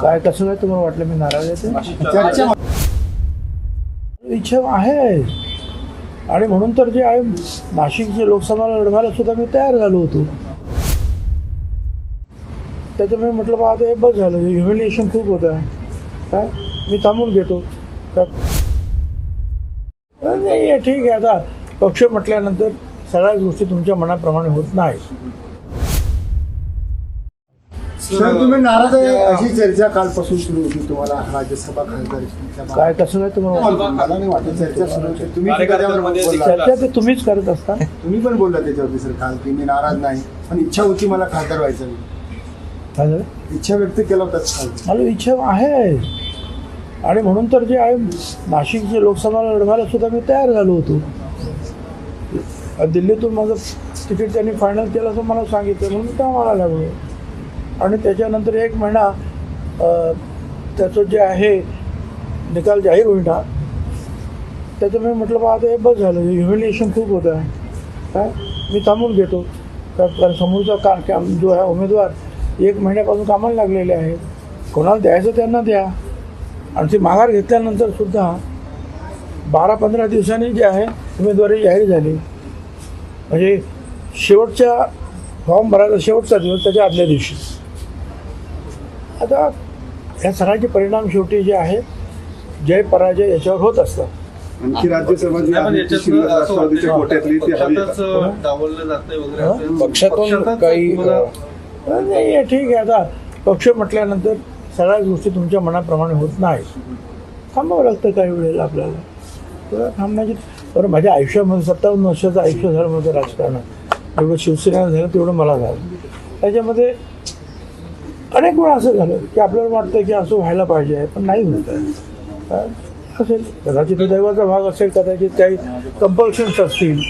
काय कसं काय तुम्हाला वाटलं मी नाराज आहे ते? इच्छा आहे. आणि म्हणून तर जे आहे नाशिकचे लोकसभा लढवायला सुद्धा मी तयार झालो होतो. त्याच्यामुळे म्हटलं बा आता हे बस झालं. ह्युमिलिएशन खूप होतं काय? मी थांबून घेतो. नाही ठीक आहे. आता पक्ष म्हटल्यानंतर सगळ्याच गोष्टी तुमच्या मनाप्रमाणे होत नाही सर तुम्ही नाराज आहे अशी चर्चा कालपासून सुरू होती तुम्हाला राज्यसभा खासदार काय कसं तुम्हाला? मला नाही वाटत चर्चा सुरू होती तुम्ही बोलला. चर्चा ते तुम्हीच करत असता तुम्ही पण बोलला त्याच्यावरती सर काल की मी नाराज नाही पण इच्छा होती मला खासदार व्हायचं काय झालं? इच्छा व्यक्त केला होता. मला इच्छा आहे आणि म्हणून तर जे आहे नाशिकचे लोकसभा लढवायला सुद्धा मी तयार झालो होतो दिल्लीतून माझं तिकीट त्यांनी फायनल केलं असं मला सांगितलं म्हणून मी कामाला लागलो आणि त्याच्यानंतर एक महिना त्याचं जे आहे निकाल जाहीर होईना मी म्हटलं बा आता हे बस झालं ह्युमिलिएशन खूप होतं काय मी थांबून घेतो. कारण समोरचा का काम जो आहे उमेदवार एक महिन्यापासून कामाला लागलेले आहे. कोणाला द्यायचं त्यांना द्या. आणि ती माघार घेतल्यानंतर सुद्धा बारा पंधरा दिवसांनी जे आहे उमेदवारी जाहीर झाली. म्हणजे शेवटच्या फॉर्म भरायचा शेवटचा दिवस त्याच्या आदल्या दिवशी. आता या सगळ्याचे परिणाम शेवटी जे आहे जय पराजय याच्यावर होत असतात आणखी राज्यसभा जी नाही, पण आहे ती याच्यातनं शिल्लक असं राष्ट्रवादीच्या वाटतं कोट्यातली ती हवी आहे पक्षातच, का? अं, डावललं जातंय वगैरे हं? असं. पक्षातून पक्षातच काही, तुम्हाला- नाही ठीक आहे आता पक्ष म्हटल्यानंतर सगळ्याच गोष्टी तुमच्या मनाप्रमाणे होत नाही थांबावं लागतं काही वेळेला आपल्याला तर थांबण्याची बरं माझ्या आयुष्यामध्ये सत्तावन्न वर्षाचं आयुष्य झालं माझं राजकारणात एवढं शिवसेना झालं तेवढं मला झालं त्याच्यामध्ये अनेक वेळा असं झालं की आपल्याला वाटतं की असं व्हायला पाहिजे पण नाही होत आहे काय? असेल कदाचित दैवाचा भाग असेल कदाचित काही कंपल्शन्स असतील